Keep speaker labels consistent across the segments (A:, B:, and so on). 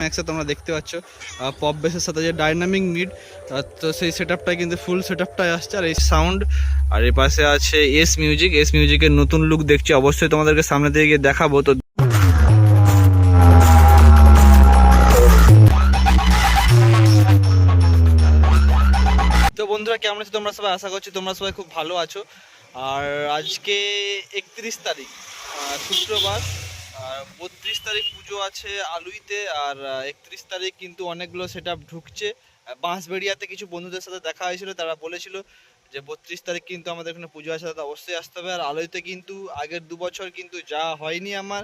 A: ম্যাক্সে তোমরা দেখতে পাচ্ছ পপ বেসের সাথে যে ডাইনামিক মিড তো সেই সেট কিন্তু ফুল সেট আসছে। আর এই সাউন্ড আর এই পাশে আছে এস মিউজিক এস মিউজিকের নতুন লুক দেখছি, অবশ্যই তোমাদেরকে সামনে দিয়ে গিয়ে দেখাবো। তো তো বন্ধুরা, কেমন আছো তোমরা সবাই? আশা করছি তোমরা সবাই খুব ভালো আছো। আর আজকে একত্রিশ তারিখ শুক্রবার। বত্রিশ তারিখ পুজো আছে আলুইতে আর একত্রিশ তারিখ কিন্তু অনেকগুলো সেট ঢুকছে। বাঁশবেড়িয়াতে কিছু বন্ধুদের সাথে দেখা হয়েছিল, তারা বলেছিল যে বত্রিশ তারিখ কিন্তু আমাদের এখানে পুজো আছে তাতে অবশ্যই আসতে হবে। আর আলুইতে কিন্তু আগের দু বছর কিন্তু যাওয়া হয়নি আমার,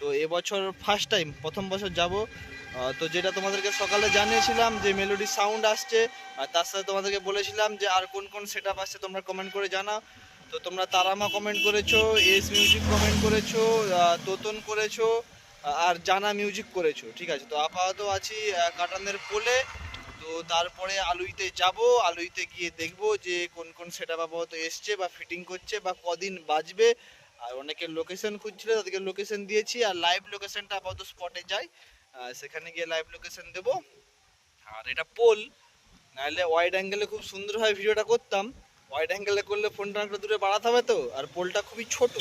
A: তো এবছর ফার্স্ট টাইম প্রথম বছর যাব। তো যেটা তোমাদেরকে সকালে জানিয়েছিলাম যে মেলোডি সাউন্ড আসছে, আর তার সাথে তোমাদেরকে বলেছিলাম যে আর কোন কোন সেট আসছে তোমরা কমেন্ট করে জানাও। তো তোমরা তারামা কমেন্ট করেছ এস মিউজিক কমেন্ট করেছ তোতন করেছ আর জানা মিউজিক করেছ, ঠিক আছে? তো আপাতত আছি কাটানের পোলে তো তারপরে আলুইতে যাব, আলুইতে গিয়ে দেখব যে কোন কোন সেট আপ আপাতত এসছে বা ফিটিং করছে বা কদিন বাজবে। আর অনেকের লোকেশন খুঁজছিল, তাদেরকে লোকেশন দিয়েছি, আর লাইভ লোকেশনটা আপাতত স্পটে যাই। সেখানে গিয়ে লাইভ লোকেশন দেবো। আর এটা পোল, নাহলে ওয়াইড অ্যাঙ্গেলে খুব সুন্দরভাবে ভিডিওটা করতাম। ওয়াইড অ্যাঙ্গেলে করলে ফোনটা একটু দূরে বাড়াতে হবে তো? আর পোলটা খুবই ছোট।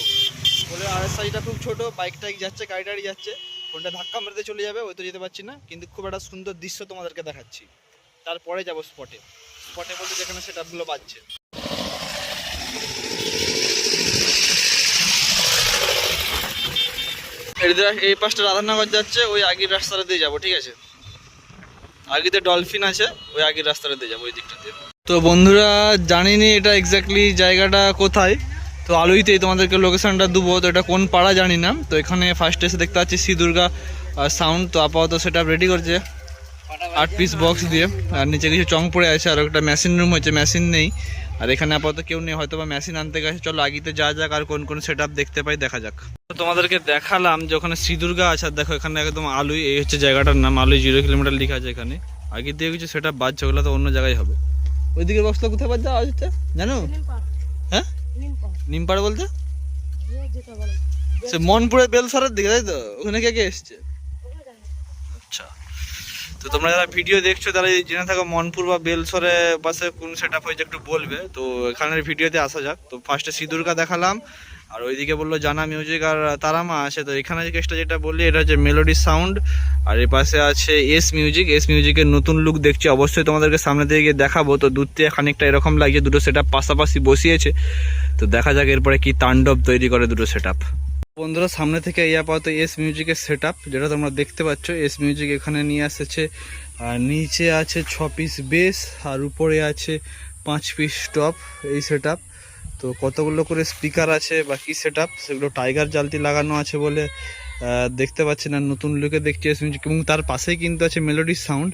A: পোলের আর সাইজটা খুব ছোট বাইক টাইক যাচ্ছে গাড়ি টাড়ি যাচ্ছে। ফোনটা ধাক্কা মেরতে চলে যাবে, ওই তো যেতে পারছি না। কিন্তু খুব একটা সুন্দর দৃশ্য তোমাদেরকে দেখাচ্ছি। তারপরে যাব স্পটে স্পটে বলতে যেখানে সেট আপগুলো বাজছে। এই পাশটা রাধানগর যাচ্ছে, ওই আগের রাস্তাটা দিয়ে যাব, ঠিক আছে? আগেতে ডলফিন আছে, ওই আগের রাস্তাটা দিয়ে যাব, ওই দিকটা দিয়ে। তো বন্ধুরা জানিনি এটা এক্স্যাক্টলি জায়গাটা কোথায়। তো আলুইতেই তোমাদেরকে লোকেশানটা দেবো, তো এটা কোন পাড়া জানি না। তো এখানে ফার্স্ট এসে দেখতে পাচ্ছি শ্রী দুর্গা সাউন্ড তো আপাতত সেটা রেডি করছে। আট পিস বক্স দিয়ে। আর নিচে কিছু চং পড়ে আছে, আর একটা মেশিন রুম হয়েছে মেশিন নেই। আর এখানে আপাতত কেউ নেই হয়তো বা মেশিন আনতে গেছে। চলো আগিতে যা যাক আর কোন কোন সেট দেখতে পাই, দেখা যাক। তোমাদেরকে দেখালাম যে ওখানে শ্রী দুর্গা আছে, আর দেখো এখানে একদম আলুই, এই হচ্ছে জায়গাটার নাম, আলুই জিরো কিলোমিটার লিখা আছে এখানে। আগে দিয়ে কিছু সেট বাজছে ওগুলো তো অন্য জায়গায় হবে। ওইদিকে বক্সটা কোথায় বাজছে আওয়াজ হচ্ছে জানো? হ্যাঁ? নিমপাড়া। বলতে? সে মনপুরে বেলসারের দিকে তাই তো? ওখানে কে কে এসছে? আচ্ছা। তো তোমরা যারা ভিডিও দেখছ তারা জেনে থাকো মনপুর বা বেলসরে পাশে কোন সেট আপ হয়েছে একটু বলবে। তো এখানের ভিডিওতে আসা যাক। তো ফার্স্টে সিঁদুরকা দেখালাম আর ওইদিকে বলল জানা মিউজিক আর তারামা আছে। তো এখানে কেসটা যেটা বললি এটা হচ্ছে মেলোডি সাউন্ড আর এর পাশে আছে এস মিউজিক এস মিউজিকের নতুন লুক দেখছি। অবশ্যই তোমাদেরকে সামনে দিয়ে গিয়ে দেখাবো। তো দূর থেকে খানিকটা এরকম লাগছে দুটো সেট পাশাপাশি বসিয়েছে। তো দেখা যাক এরপরে কি তাণ্ডব তৈরি করে দুটো সেট বন্ধুরা, সামনে থেকে এই আপাতত এস মিউজিকের সেট যেটা তোমরা দেখতে পাচ্ছ এস মিউজিক এখানে নিয়ে এসেছে। আর নিচে আছে ছ পিস বেস আর উপরে আছে পাঁচ পিস টপ এই সেট তো কতগুলো করে স্পিকার আছে বা কি সেট সেগুলো টাইগার জালতি লাগানো আছে বলে দেখতে পাচ্ছি না নতুন লুকে এস মিউজিক এবং তার পাশেই কিন্তু আছে মেলোডি সাউন্ড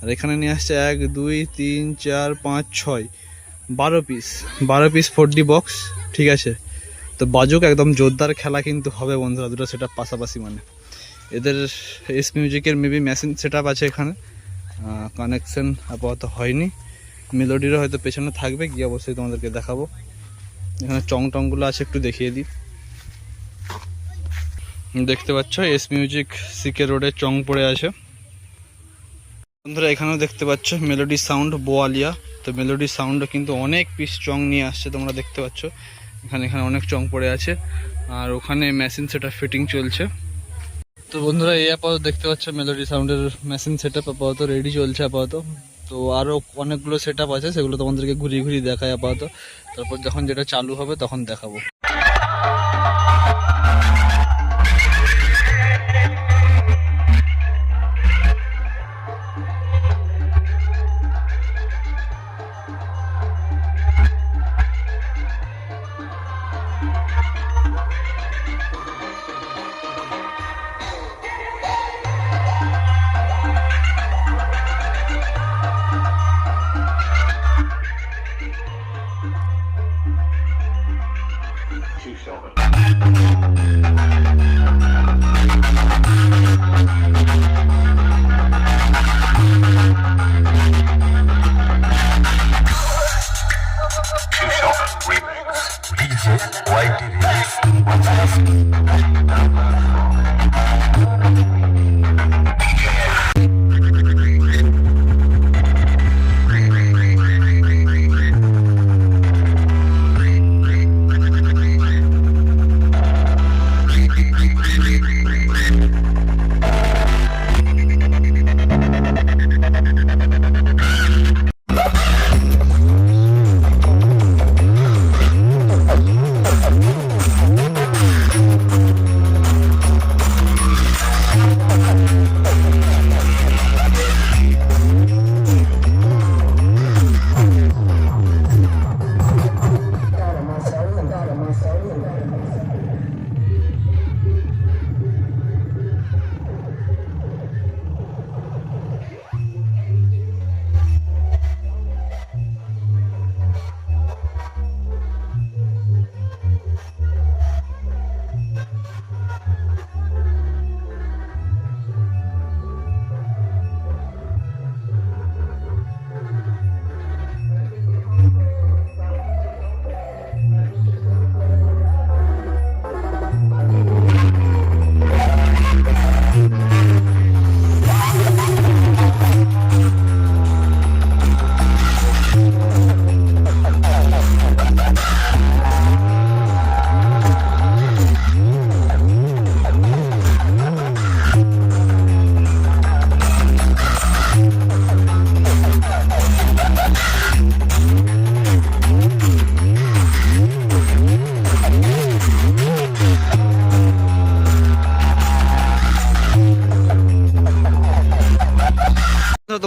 A: আর এখানে নিয়ে আসছে এক, দুই, তিন, চার, পাঁচ, ছয়। বারো পিস বারো পিস ফোর ডি বক্স ঠিক আছে? তো বাজুক একদম জোরদার খেলা কিন্তু হবে বন্ধুরা, দুটো সেটা পাশাপাশি মানে। এদের এস মিউজিকের মেবি মেশিন সেট আছে এখানে। কানেকশন আপাতত হয়নি। মেলোডিরও হয়তো পেছনে থাকবে, গিয়ে অবশ্যই তোমাদেরকে দেখাবো। এখানে চং টংগুলো আছে, একটু দেখিয়ে দিই। দেখতে পাচ্ছ এস মিউজিক সিকে রোডে চং পড়ে আছে। বন্ধুরা, এখানেও দেখতে পাচ্ছ মেলোডি সাউন্ড বোয়ালিয়া। তো মেলোডি সাউন্ডও কিন্তু অনেক পিস চং নিয়ে আসছে, তোমরা দেখতে পাচ্ছ। এখানে এখানে অনেক চং পড়ে আছে। আর ওখানে মেশিন সেটা ফিটিং চলছে। তো বন্ধুরা, এই আপাতত দেখতে পাচ্ছ মেলোডি সাউন্ডের মেশিন সেট আপ আপাতত রেডি চলছে আপাতত। তো আরও অনেকগুলো সেট আছে, সেগুলো তোমাদেরকে ঘুরিয়ে ঘুরিয়ে দেখায় আপাতত। তারপর যখন যেটা চালু হবে, তখন দেখাবো।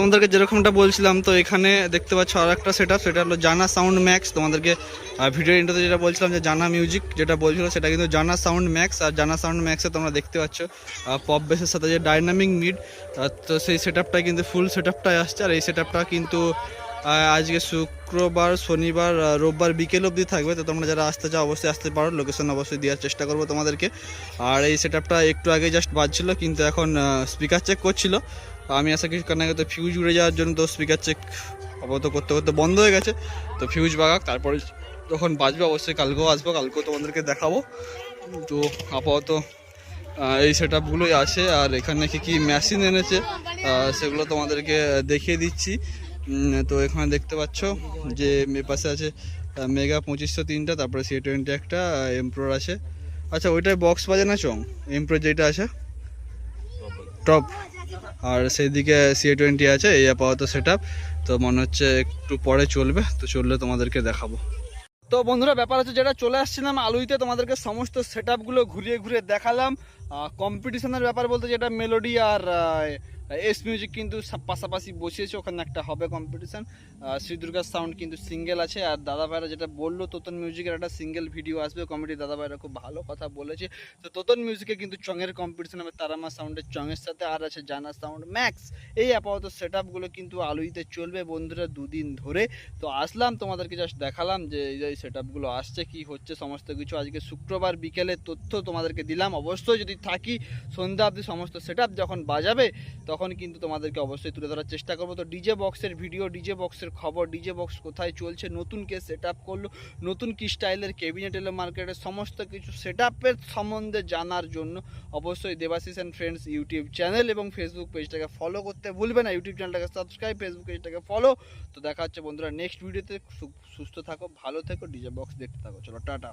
A: তোমাদেরকে যেরকমটা বলছিলাম, তো এখানে দেখতে পাচ্ছ আর একটা সেট সেটা হলো জানা সাউন্ড ম্যাক্স তোমাদেরকে ভিডিও ইন্টারতে যেটা বলছিলাম যে জানা মিউজিক যেটা বলছিল, সেটা কিন্তু জানা সাউন্ড ম্যাক্স আর জানা সাউন্ড ম্যাক্সে তোমরা দেখতে পাচ্ছ পপ বেসের সাথে যে ডাইনামিক মিড তো সেই সেট কিন্তু ফুল সেট আসছে। আর এই সেট কিন্তু আজকে শুক্রবার, শনিবার রোববার বিকেল অবধি থাকবে। তো তোমরা যারা আসতে চাও, অবশ্যই আসতে পারো। লোকেশন অবশ্যই দেওয়ার চেষ্টা করব তোমাদেরকে। আর এই সেট একটু আগে জাস্ট বাজছিল, কিন্তু এখন স্পিকার চেক করছিল। আমি আশা কিছুক্ষণ আগে তো ফিউজ উড়ে যাওয়ার জন্য তো স্পিকার চেক আপাতত করতে করতে বন্ধ হয়ে গেছে। তো ফিউজ বাগাক, তারপরে যখন বাজবে, অবশ্যই কালকেও আসব, কালকেও তোমাদেরকে দেখাবো। তো আপাতত এই সেট আপগুলোই আছে। আর এখানে কি কী মেশিন এনেছে সেগুলো তোমাদেরকে দেখিয়ে দিচ্ছি। তো এখানে দেখতে পাচ্ছ যে পাশে আছে মেগা পঁচিশশো তিনটা, তারপরে সি টোয়েন্টি একটা এমপ্রোর আছে। আচ্ছা ওইটাই বক্স বাজে না চং এমপ্রো যেটা আছে? টপ। আর সেইদিকে সি টোয়েন্টি আছে, এই আপাতত সেট তো মনে হচ্ছে একটু পরে চলবে, তো চললে তোমাদেরকে দেখাবো। তো বন্ধুরা, ব্যাপার হচ্ছে যেটা চলে আসছিলাম আলুইতে, তোমাদেরকে সমস্ত সেট ঘুরিয়ে ঘুরিয়ে দেখালাম। কম্পিটিশনের ব্যাপার বলতে যেটা মেলোডি আর এস মিউজিক কিন্তু পাশাপাশি বসিয়েছে, ওখানে একটা হবে কম্পিটিশান শ্রী দুর্গার সাউন্ড কিন্তু সিঙ্গেল আছে, আর দাদা ভাইরা যেটা বলল, তোতন মিউজিকের একটা সিঙ্গেল ভিডিও আসবে কমেডি দাদা ভাইরা খুব ভালো কথা বলেছে। তো তোতন মিউজিকে কিন্তু চঙের কম্পিটিশান হবে, তারামা সাউন্ডের চঙের সাথে, আর আছে জানা সাউন্ড ম্যাক্স এই আপাতত সেট আপগুলো কিন্তু আলুইতে চলবে বন্ধুরা দুদিন ধরে। তো আসলাম, তোমাদেরকে জাস্ট দেখালাম যে এই সেট আপগুলো আসছে, কি হচ্ছে, সমস্ত কিছু। আজকে শুক্রবার বিকেলে তথ্য তোমাদেরকে দিলাম। অবশ্যই যদি থাকি, সন্ধ্যা অবধি সমস্ত সেট যখন বাজাবে, তখন কিন্তু তোমাদেরকে অবশ্যই তুলে ধরার চেষ্টা করব। তো ডিজে বক্সের ভিডিও ডিজে বক্সের খবর ডিজে বক্স কোথায় চলছে, নতুন কে সেট করল, নতুন কি স্টাইলের কেবিনেট এলো মার্কেটে সমস্ত কিছু সেট সম্বন্ধে জানার জন্য অবশ্যই Debashis and friends YouTube channel এবং ফেসবুক পেজটাকে ফলো করতে ভুলবে না। ইউটিউব চ্যানেলটাকে সাবস্ক্রাইব ফেসবুক পেজটাকে ফলো তো দেখা হচ্ছে বন্ধুরা নেক্সট ভিডিওতে সুস্থ থাকো, ভালো থেকো ডিজে বক্স দেখতে থাকো। চলো, টাটা।